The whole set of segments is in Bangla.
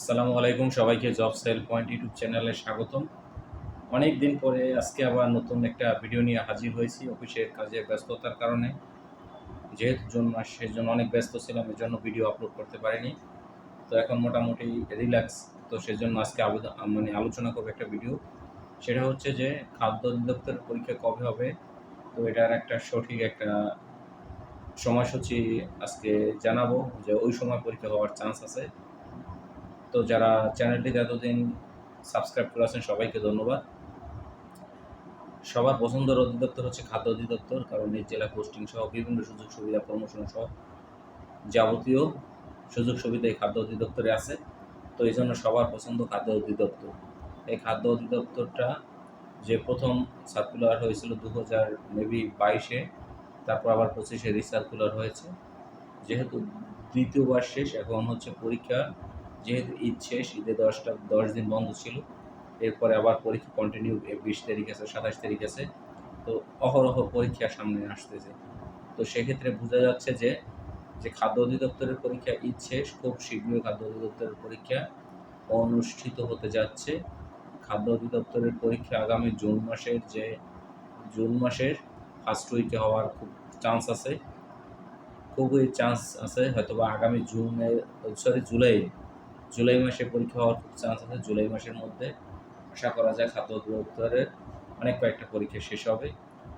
আসসালামু আলাইকুম সবাইকে জব সেল পয়েন্ট ইউটিউব চ্যানেলে স্বাগতম। অনেক দিন পরে আজকে আবার নতুন একটা ভিডিও নিয়ে হাজির হয়েছি অফিসের কাজের ব্যস্ততার কারণে। যেহেতু জুন মাস সেই জন্য অনেক ব্যস্ত ছিলাম এর জন্য ভিডিও আপলোড করতে পারিনি। তো এখন মোটামুটি রিল্যাক্স, তো সেজন্য আজকে আবেদন মানে আলোচনা করব একটা ভিডিও। সেটা হচ্ছে যে, খাদ্য অধিদপ্তরের পরীক্ষা কবে হবে? তো এটার একটা সঠিক একটা সময়সূচি আজকে জানাব যে ওই সময় পরীক্ষা হওয়ার চান্স আছে। তো যারা চ্যানেলটিতে এতদিন সাবস্ক্রাইব করে আছেন, সবাইকে ধন্যবাদ। সবার পছন্দের অধিদপ্তর হচ্ছে খাদ্য অধিদপ্তর, কারণ এই জেলা পোস্টিং সহ বিভিন্ন সুযোগ সুবিধা প্রমোশন সহ যাবতীয় সুযোগ সুবিধা এই খাদ্য অধিদপ্তরে আছে। তো এই জন্য সবার পছন্দ খাদ্য অধিদপ্তর। এই খাদ্য অধিদপ্তরটা যে প্রথম সার্কুলার হয়েছিল দু হাজার মেবি বাইশে, তারপর আবার পঁচিশে রিসার্কুলার হয়েছে। যেহেতু দ্বিতীয়বার শেষ, এখন হচ্ছে পরীক্ষা। যেহেতু ঈদ শেষ ঈদে দশটা, দশ দিন বন্ধ ছিল। এরপরে আবার পরীক্ষা কন্টিনিউ বিশ তারিখ আছে, সাতাশ তারিখ আছে। তো অহরহ পরীক্ষা সামনে আসতেছে। তো সেক্ষেত্রে বোঝা যাচ্ছে যে যে খাদ্য অধিদপ্তরের পরীক্ষা ঈদ শেষ, খুব শীঘ্রই খাদ্য অধিদপ্তরের পরীক্ষা অনুষ্ঠিত হতে যাচ্ছে। খাদ্য অধিদপ্তরের পরীক্ষা আগামী জুন মাসের যে, জুন মাসের ফার্স্ট উইকে হওয়ার খুব চান্স আছে। খুবই চান্স আছে, হয়তোবা আগামী জুনের সরি জুলাই জুলাই মাসে পরীক্ষা হওয়ার চান্স আছে। জুলাই মাসের মধ্যে আশা করা যায় খাদ্য অধিদপ্তরের অনেক কয়েকটা পরীক্ষা শেষ হবে।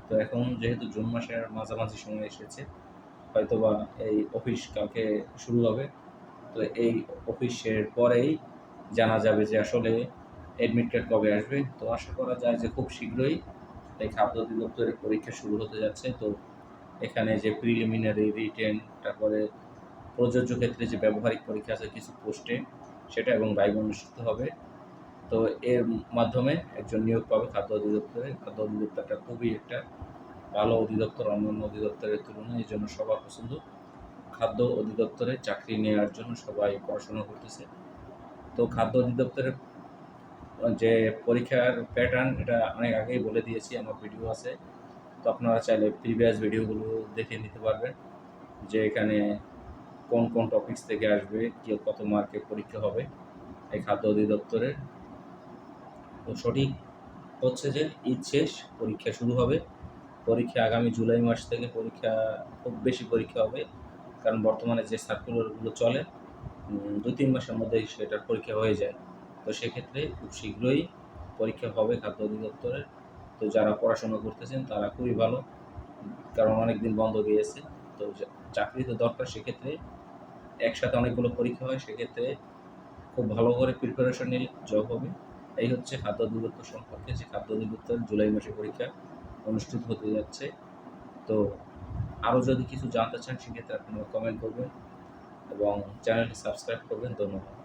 তো এখন যেহেতু জুন মাসের মাঝামাঝি সময় এসেছে, হয়তোবা এই অফিস কালকে শুরু হবে। তো এই অফিসের পরেই জানা যাবে যে আসলে অ্যাডমিট কার্ড কবে আসবে। তো আশা করা যায় যে খুব শীঘ্রই এই খাদ্য অধিদপ্তরের পরীক্ষা শুরু হতে যাচ্ছে। তো এখানে যে প্রিলিমিনারি রিটেন তারপরে প্রযোজ্য ক্ষেত্রে যে ব্যবহারিক পরীক্ষা আছে, কিছু পোস্টে সেটা এবং বাইব অনুষ্ঠিত হবে। তো এর মাধ্যমে একজন নিয়োগ পাবে খাদ্য অধিদপ্তরে। খাদ্য অধিদপ্তরটা খুবই একটা ভালো অধিদপ্তর, অন্যান্য অধিদপ্তরের তুলনায় এই জন্য সবার পছন্দ। খাদ্য অধিদপ্তরে চাকরি নেওয়ার জন্য সবাই পড়াশোনা করতেছে। তো খাদ্য অধিদপ্তরের যে পরীক্ষার প্যাটার্ন এটা অনেক আগেই বলে দিয়েছি, আমার ভিডিও আছে। তো আপনারা চাইলে প্রিভিয়াস ভিডিওগুলো দেখে নিতে পারবেন। যে এখানে কোন কোন টপিকস থেকে আসবে, কে, কত মার্কে পরীক্ষা হবে এই খাদ্য অধিদপ্তরের তো সঠিক হচ্ছে যে ঈদ শেষ, পরীক্ষা শুরু হবে। পরীক্ষা আগামী জুলাই মাস থেকে পরীক্ষা, খুব বেশি পরীক্ষা হবে কারণ বর্তমানে যে সার্কুলারগুলো চলে দু তিন মাসের মধ্যেই সেটার পরীক্ষা হয়ে যায়। তো সেক্ষেত্রে খুব শীঘ্রই পরীক্ষা হবে খাদ্য অধিদপ্তরের। তো যারা পড়াশোনা করতেছেন তারা খুবই ভালো, কারণ অনেক দিন বন্ধ গিয়েছে। তো চাকরি তো দরকার সেক্ষেত্রে একসাথে অনেকগুলো পরীক্ষা হয়, সেক্ষেত্রে খুব ভালো করে প্রিপারেশন নিলে জব হবে। এই হচ্ছে খাদ্য অধিদপ্তর সম্পর্কে যে খাদ্য অধিদপ্তর জুলাই মাসে পরীক্ষা অনুষ্ঠিত হতে যাচ্ছে। তো আরও যদি কিছু জানতে চান, সেক্ষেত্রে আপনারা কমেন্ট করবেন এবং চ্যানেলটি সাবস্ক্রাইব করবেন। ধন্যবাদ।